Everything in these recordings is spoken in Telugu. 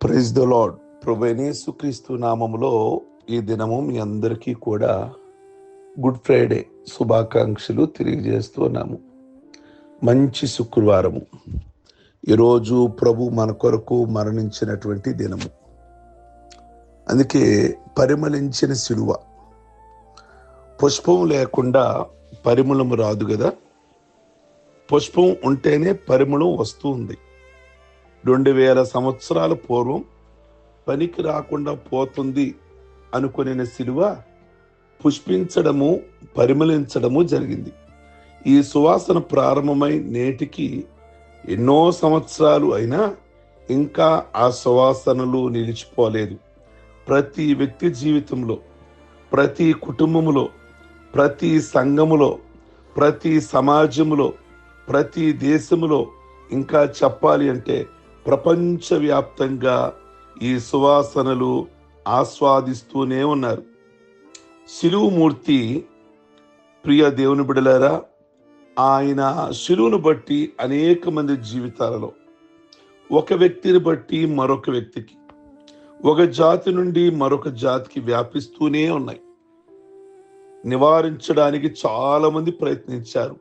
ప్రైజ్ ద లాడ్ క్రీస్తు నామములో ఈ దినము మీ అందరికీ కూడా గుడ్ ఫ్రైడే శుభాకాంక్షలు తెలియజేస్తున్నాము మంచి శుక్రవారము. ఈరోజు ప్రభు మన కొరకు మరణించినటువంటి దినము. అందుకే పరిమళించిన శిలువ పుష్పం లేకుండా పరిమళం రాదు కదా? పుష్పం ఉంటేనే పరిమళం వస్తుంది రెండు వేల సంవత్సరాల పూర్వం పనికి రాకుండా పోతుంది అనుకునే శిలువ పుష్పించడము పరిమళించడము జరిగింది. ఈ సువాసన ప్రారంభమై నేటికి ఎన్నో సంవత్సరాలు అయినా ఇంకా ఆ సువాసనలు నిలిచిపోలేదు. ప్రతి వ్యక్తి జీవితంలో ప్రతి కుటుంబములో ప్రతి సంఘములో ప్రతి సమాజములో ప్రతి దేశములో ఇంకా చెప్పాలి అంటే ప్రపంచవ్యాప్తంగా ఈ సువాసనలు ఆస్వాదిస్తూనే ఉన్నారు. శిలువుమూర్తి ప్రియ దేవుని బిడలారా ఆయన శిలువును బట్టి అనేక మంది జీవితాలలో ఒక వ్యక్తిని బట్టి మరొక వ్యక్తికి ఒక జాతి నుండి మరొక జాతికి వ్యాపిస్తూనే ఉన్నాయి. నివారించడానికి చాలా మంది ప్రయత్నించారు.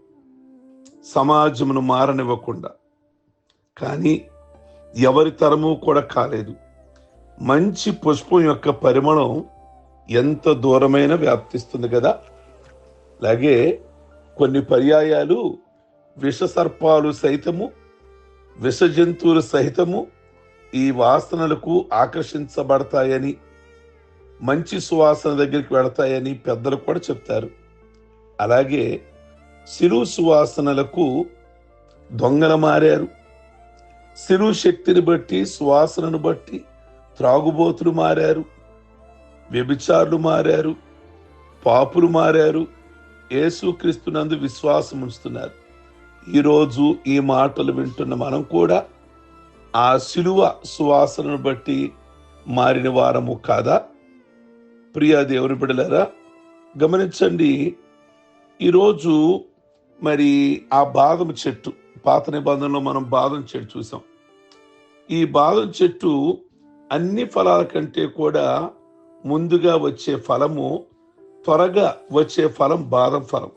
సమాజమును మారనివ్వకుండా. కానీ ఎవరి తరము కూడా కాలేదు. మంచి పుష్పం యొక్క పరిమళం ఎంత దూరమైన వ్యాప్తిస్తుంది కదా. అలాగే కొన్ని పర్యాయాలు విషసర్పాలు సైతము విష జంతువులు సహితము ఈ వాసనలకు ఆకర్షించబడతాయని మంచి సువాసన దగ్గరికి వెళతాయని పెద్దలు కూడా చెప్తారు. అలాగే సిరు సువాసనలకు దొంగలు మారారు. శిలువ శక్తిని బట్టి సువాసనను బట్టి త్రాగుబోతులు మారారు వ్యభిచారులు మారారు పాపులు మారారు యేసుక్రీస్తునందు విశ్వాసం ఉంచుతున్నారు. ఈరోజు ఈ మాటలు వింటున్న మనం కూడా ఆ శిలువ సువాసనను బట్టి మారిన వారము కాదా? ప్రియా దేవుని బిడలరా గమనించండి. ఈరోజు మరి ఆ బాదం చెట్టు పాత నిబంధనలో మనం బాదం చెట్టు చూసాం. ఈ బాదం చెట్టు అన్ని ఫలాల కంటే కూడా ముందుగా వచ్చే ఫలము త్వరగా వచ్చే ఫలం బాదం ఫలం.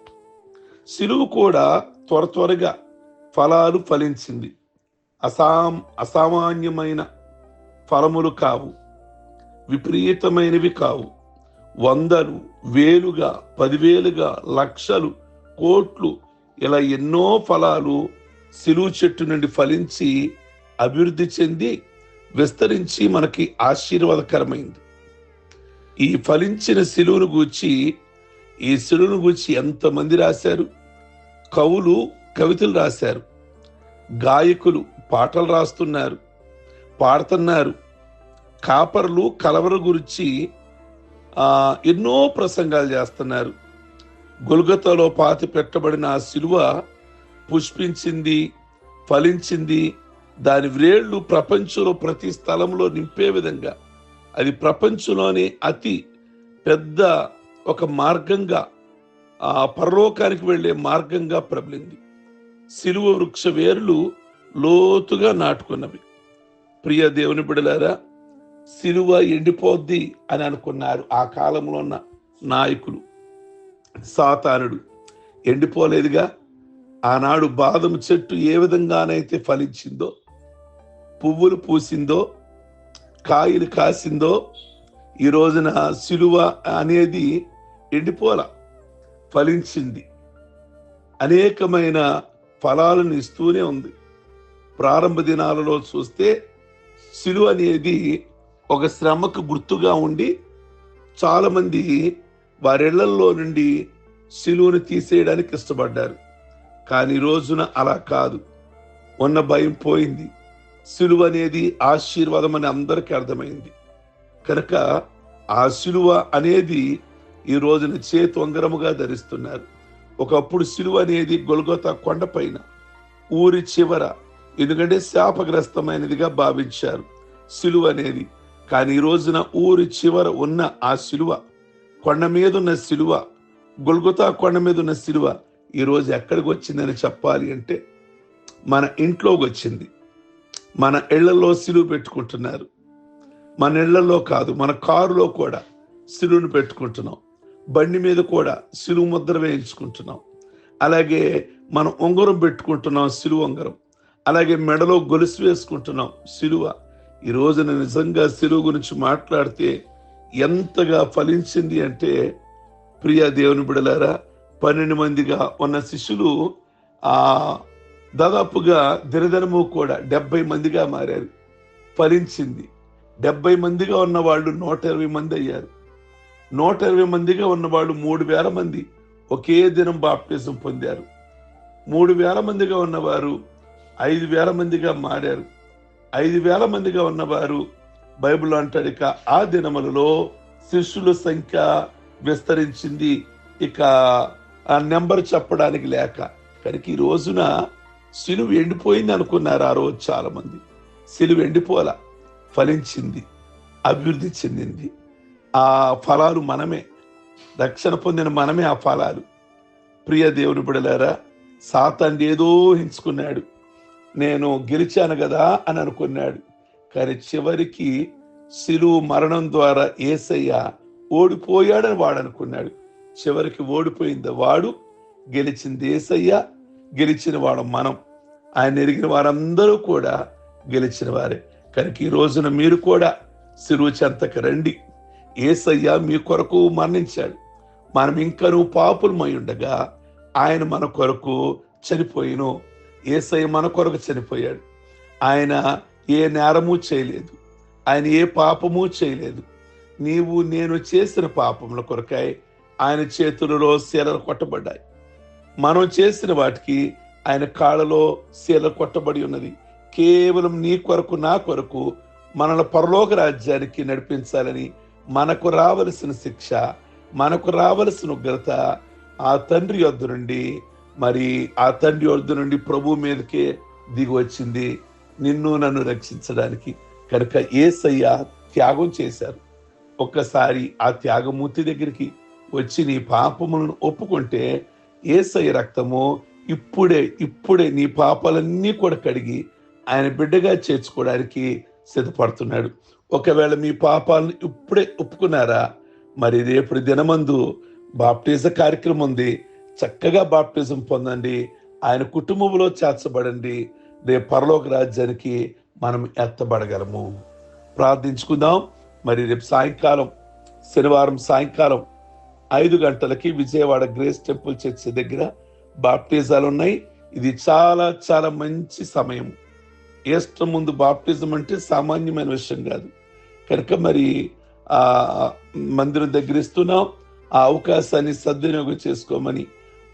సిలువు కూడా త్వర త్వరగా ఫలాలు ఫలించింది. అసాం అసామాన్యమైన ఫలములు కావు. విపరీతమైనవి కావు. వందలు వేలుగా పదివేలుగా లక్షలు కోట్లు ఇలా ఎన్నో ఫలాలు సిలువు చెట్టు నుండి ఫలించి అభివృద్ధి చెంది విస్తరించి మనకి ఆశీర్వాదకరమైంది. ఈ ఫలించిన సిలువును గూర్చి ఈ సిలువును గూర్చి ఎంతమంది రాశారు? కవులు కవితలు రాశారు. గాయకులు పాటలు రాస్తున్నారు. పాడుతున్నారు. కాపర్లు కలవర గురించి ఎన్నో ప్రసంగాలు చేస్తున్నారు. గొల్గతలో పాతి పెట్టబడిన ఆ శిలువ పుష్పించింది ఫలించింది దాని వ్రేళ్ళు ప్రపంచంలో ప్రతి స్థలంలో నింపే విధంగా. అది ప్రపంచంలోనే అతి పెద్ద ఒక మార్గంగా ఆ పరలోకానికి వెళ్ళే మార్గంగా ప్రబలింది. సిలువ వృక్ష వేర్లు లోతుగా నాటుకున్నవి. ప్రియ దేవుని బిడలారా సిలువ ఎండిపోద్ది అని అనుకున్నారు ఆ కాలంలో ఉన్న నాయకులు. సాతానుడు. ఎండిపోలేదుగా. ఆనాడు బాదం చెట్టు ఏ విధంగానైతే ఫలించిందో పువ్వులు పూసిందో కాయలు కాసిందో ఈ రోజున సిలువ అనేది ఎండిపోల ఫలించింది. అనేకమైన ఫలాలను ఇస్తూనే ఉంది. ప్రారంభ దినాలలో చూస్తే సిలువ అనేది ఒక శ్రమకు గుర్తుగా ఉండి చాలామంది వారిళ్ళల్లో నుండి సిలువను తీసేయడానికి ఇష్టపడ్డారు. కానీ రోజున అలా కాదు. ఉన్న భయం పోయింది. సిలువ అనేది ఆశీర్వాదం అని అందరికీ అర్థమైంది. కనుక ఆ సిలువ అనేది ఈ రోజున చేతి ఉంగరముగా ధరిస్తున్నారు. ఒకప్పుడు సిలువ అనేది గొలగొత కొండపైన ఊరి చివర ఎందుకంటే శాపగ్రస్తమైనదిగా భావించారు సిలువ అనేది. కానీ ఈ రోజున ఊరి చివర ఉన్న ఆ సిలువ కొండ మీద ఉన్న సిలువ గొల్గొతా కొండ మీద ఉన్న సిలువ ఈరోజు ఎక్కడికి వచ్చిందని చెప్పాలి అంటే మన ఇంట్లోకి వచ్చింది. మన ఇళ్ళలో సిలువు పెట్టుకుంటున్నారు. మన ఇళ్ళలో కాదు మన కారులో కూడా సిలువును పెట్టుకుంటున్నాం. బండి మీద కూడా సిలువు ముద్ర వేయించుకుంటున్నాం. అలాగే మనం ఉంగరం పెట్టుకుంటున్నాం సిలువ ఉంగరం. అలాగే మెడలో గొలుసు వేసుకుంటున్నాం సిలువ. ఈ రోజున నిజంగా సిలువ గురించి మాట్లాడితే ఎంతగా ఫలించింది అంటే ప్రియా దేవుని బిడలారా పన్నెండు మందిగా ఉన్న శిష్యులు ఆ దాదాపుగా దినదినము కూడా డెబ్బై మందిగా మారారు. ఫలించింది. డెబ్బై మందిగా ఉన్న వాళ్ళు నూట ఇరవై మంది అయ్యారు. నూట ఇరవై మందిగా ఉన్న వాళ్ళు మూడు వేల మంది ఒకే దినం బాప్టిజం పొందారు. మూడు వేల మందిగా ఉన్నవారు ఐదు వేల మందిగా మారారు. ఐదు వేల మందిగా ఉన్నవారు బైబిల్ అంటాడు ఇక ఆ దినములలో శిష్యుల సంఖ్య విస్తరించింది. ఇక ఆ నెంబర్ చెప్పడానికి లేక. కనుక ఈ రోజున సిలువు ఎండిపోయింది అనుకున్నారు ఆ రోజు చాలామంది. సిలువు సిలువ ఎండిపోల ఫలించింది. అభివృద్ధి చెందింది. ఆ ఫలాలు మనమే. రక్షణ పొందిన మనమే ఆ ఫలాలు. ప్రియ దేవుని బిడలారా సాతాన్ని ఏదో హించుకున్నాడు. నేను గెలిచాను కదా అని అనుకున్నాడు. కానీ చివరికి సిలువు మరణం ద్వారా ఏసయ్య ఓడిపోయాడని వాడు అనుకున్నాడు. చివరికి ఓడిపోయింది వాడు గెలిచింది ఏసయ్య గెలిచిన వాడు మనం. ఆయన ఎరిగిన వారందరూ కూడా గెలిచిన వారే. కనుక ఈ రోజున మీరు కూడా సిరువు చెంతకు రండి. ఏసయ్య మీ కొరకు మరణించాడు. మనం ఇంకనూ పాపులమై ఉండగా ఆయన మన కొరకు చనిపోయిను. ఏసయ్య మన కొరకు చనిపోయాడు. ఆయన ఏ నేరము చేయలేదు. ఆయన ఏ పాపము చేయలేదు. నీవు నేను చేసిన పాపముల కొరకై ఆయన చేతులలో శీలలు కొట్టబడ్డాయి. మనం చేసిన వాటికి ఆయన కాళ్ళలో శీల కొట్టబడి ఉన్నది. కేవలం నీ కొరకు నా కొరకు మనల్ని పరలోక రాజ్యానికి నడిపించాలని మనకు రావలసిన శిక్ష మనకు రావలసిన ఉగ్రత ఆ తండ్రి యొద్ద నుండి మరి ఆ తండ్రి యొద్ద నుండి ప్రభు మీదకే దిగి వచ్చింది. నిన్ను నన్ను రక్షించడానికి కనుక ఏసయ్య త్యాగం చేశారు. ఒక్కసారి ఆ త్యాగమూర్తి దగ్గరికి వచ్చి నీ పాపములను ఒప్పుకుంటే ఏసై రక్తము ఇప్పుడే ఇప్పుడే నీ పాపాలన్నీ కూడా కడిగి ఆయన బిడ్డగా చేర్చుకోవడానికి సిద్ధపడుతున్నాడు. ఒకవేళ మీ పాపాలను ఇప్పుడే ఒప్పుకున్నారా? మరి రేపు దినమందు బాప్టిజ కార్యక్రమం ఉంది. చక్కగా బాప్టిజం పొందండి. ఆయన కుటుంబంలో చేర్చబడండి. రేపు పరలోక రాజ్యానికి మనం ఎత్తబడగలము. ప్రార్థించుకుందాం. మరి రేపు సాయంకాలం శనివారం సాయంకాలం ఐదు గంటలకి విజయవాడ గ్రేస్ టెంపుల్ చర్చ్ దగ్గర బాప్టిజాలు ఉన్నాయి. ఇది చాలా చాలా మంచి సమయం. ఏస్టర్ ముందు బాప్టిజం అంటే సామాన్యమైన విషయం కాదు. కనుక మరి ఆ మందిరం దగ్గర ఇస్తున్నాం. ఆ అవకాశాన్ని సద్వినియోగం చేసుకోమని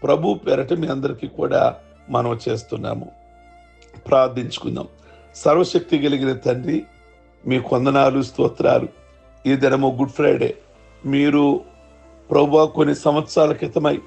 ప్రభు పేరట మీ అందరికీ కూడా మనం చేస్తున్నాము. ప్రార్థించుకుందాం. సర్వశక్తి కలిగిన తండ్రి మీ కొందనాలు స్తోత్రాలు. ఈ దినము గుడ్ ఫ్రైడే. మీరు ప్రభు కొన్ని సంవత్సరాల క్రితమై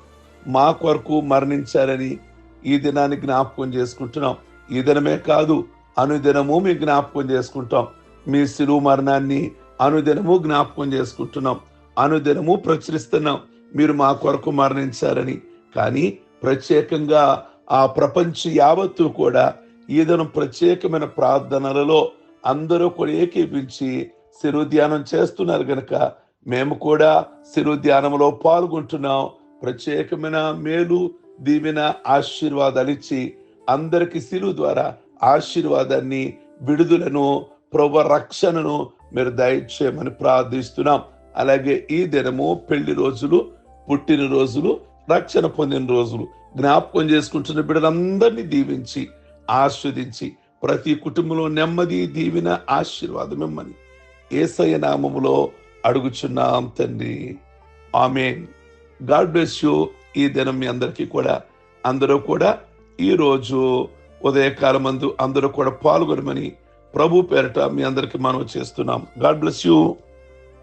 మా కొరకు మరణించారని ఈ దినాన్ని జ్ఞాపకం చేసుకుంటున్నాం. ఈ దినమే కాదు అనుదినము మీ జ్ఞాపకం చేసుకుంటాం. మీ శిలువు మరణాన్ని అనుదినము జ్ఞాపకం చేసుకుంటున్నాం. అనుదినము ప్రచురిస్తున్నాం. మీరు మా కొరకు మరణించారని. కానీ ప్రత్యేకంగా ఆ ప్రపంచ యావత్తు కూడా ఈ దినం ప్రత్యేకమైన ప్రార్థనలలో అందరూ కూడా ఏకీపించి శిరు ధ్యానం చేస్తున్నారు గనక మేము కూడా శిరు ధ్యానంలో పాల్గొంటున్నాం. ప్రత్యేకమైన మేలు దీవెన ఆశీర్వాదాలు ఇచ్చి అందరికి శిలువు ద్వారా ఆశీర్వాదాన్ని విడుదలను ప్రభు రక్షణను మీరు దయచేయమని ప్రార్థిస్తున్నాం. అలాగే ఈ దినము పెళ్ళి రోజులు పుట్టిన రోజులు రక్షణ పొందిన రోజులు. జ్ఞాపకం చేసుకుంటున్న బిడ్డలందరినీ దీవించి ఆస్వాదించి ప్రతి కుటుంబంలో నెమ్మది దీవిన ఆశీర్వాదం ఇమ్మని. ఏసయ్య నామములో అడుగుచున్నాం తండ్రి ఆమె గాడ్ బ్లెస్ యూ. ఈ దినం మీ అందరికీ కూడా. అందరూ కూడా ఈ రోజు ఉదయకాలం మందు అందరూ కూడా పాల్గొనమని ప్రభు పేరట మీ అందరికీ మనం చేస్తున్నాం. God bless you.